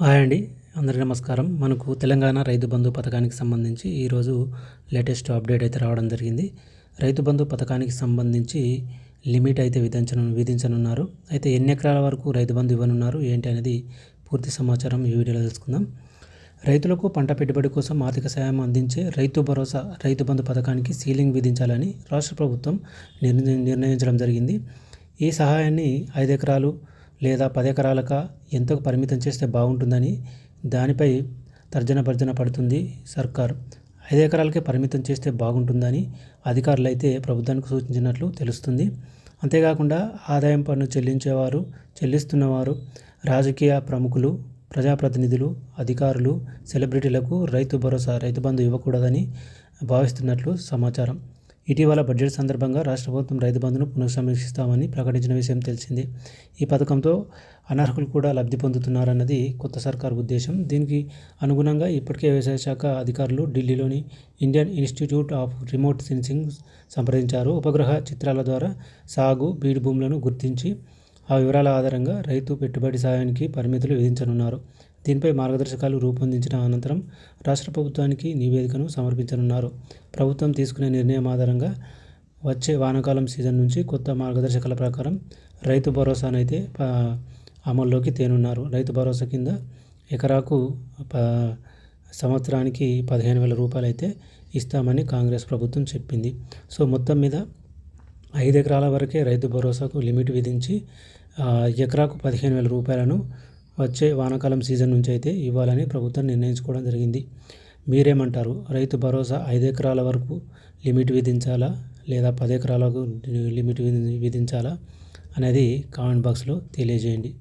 Hi అండి. అందరికీ నమస్కారం. మనకు తెలంగాణ రైతు బంధు పథకానికి సంబంధించి ఈరోజు లేటెస్ట్ అప్డేట్ అయితే రావడం జరిగింది. రైతు బంధు పథకానికి సంబంధించి లిమిట్ అయితే విధించను విధించనున్నారు. అయితే ఎన్ని ఎకరాల వరకు రైతు బంధు ఇవ్వనున్నారు ఏంటి అనేది పూర్తి సమాచారం ఈ వీడియోలో తెలుసుకుందాం. రైతులకు పంట పెట్టుబడి కోసం ఆర్థిక సాయం అందించే రైతు భరోసా రైతు బంధు పథకానికి సీలింగ్ విధించాలని రాష్ట్ర ప్రభుత్వం నిర్ణయించడం జరిగింది. ఈ సహాయాన్ని ఐదు ఎకరాలు లేదా పది ఎకరాలక ఎంతకు పరిమితం చేస్తే బాగుంటుందని దానిపై తర్జన భర్జన పడుతుంది సర్కార్. ఐదు ఎకరాలకే పరిమితం చేస్తే బాగుంటుందని అధికారులు అయితే ప్రభుత్వానికి సూచించినట్లు తెలుస్తుంది. అంతేకాకుండా ఆదాయం పన్ను చెల్లించేవారు చెల్లిస్తున్నవారు రాజకీయ ప్రముఖులు ప్రజాప్రతినిధులు అధికారులు సెలబ్రిటీలకు రైతు భరోసా రైతు బంధు ఇవ్వకూడదని భావిస్తున్నట్లు సమాచారం. ఇటీవల బడ్జెట్ సందర్భంగా రాష్ట్ర ప్రభుత్వం రైతు బంధును పునఃసమీక్షిస్తామని ప్రకటించిన విషయం తెలిసిందే. ఈ పథకంతో అనర్హులు కూడా లబ్ధి పొందుతున్నారన్నది కొత్త సర్కార్ ఉద్దేశం. దీనికి అనుగుణంగా ఇప్పటికే వ్యవసాయ శాఖ అధికారులు ఢిల్లీలోని Indian institute of remote sensing సంప్రదించారు. ఉపగ్రహ చిత్రాల ద్వారా సాగు బీడు భూములను గుర్తించి ఆ వివరాల ఆధారంగా రైతు పెట్టుబడి సాయానికి పరిమితులు విధించనున్నారు. దీనిపై మార్గదర్శకాలు రూపొందించిన అనంతరం రాష్ట్ర ప్రభుత్వానికి నివేదికను సమర్పించనున్నారు. ప్రభుత్వం తీసుకునే నిర్ణయం ఆధారంగా వచ్చే వానాకాలం సీజన్ నుంచి కొత్త మార్గదర్శకాల ప్రకారం రైతు భరోసానైతే అమల్లోకి తేనున్నారు. రైతు భరోసా కింద ఎకరాకు ప సంవత్సరానికి పదిహేను వేల రూపాయలు అయితే ఇస్తామని కాంగ్రెస్ ప్రభుత్వం చెప్పింది. సో మొత్తం మీద ఐదు ఎకరాల వరకే రైతు భరోసాకు లిమిట్ విధించి ఎకరాకు పదిహేను వేల రూపాయలను వచ్చే వానాకాలం సీజన్ నుంచి అయితే ఇవ్వాలని ప్రభుత్వం నిర్ణయించుకోవడం జరిగింది. మీరేమంటారు? రైతు భరోసా ఐదు ఎకరాల వరకు లిమిట్ విధించాలా? లేదా పది ఎకరాలకు లిమిట్ విధి- విధించాలా? అనేది కామెంట్ బాక్స్లో తెలియజేయండి.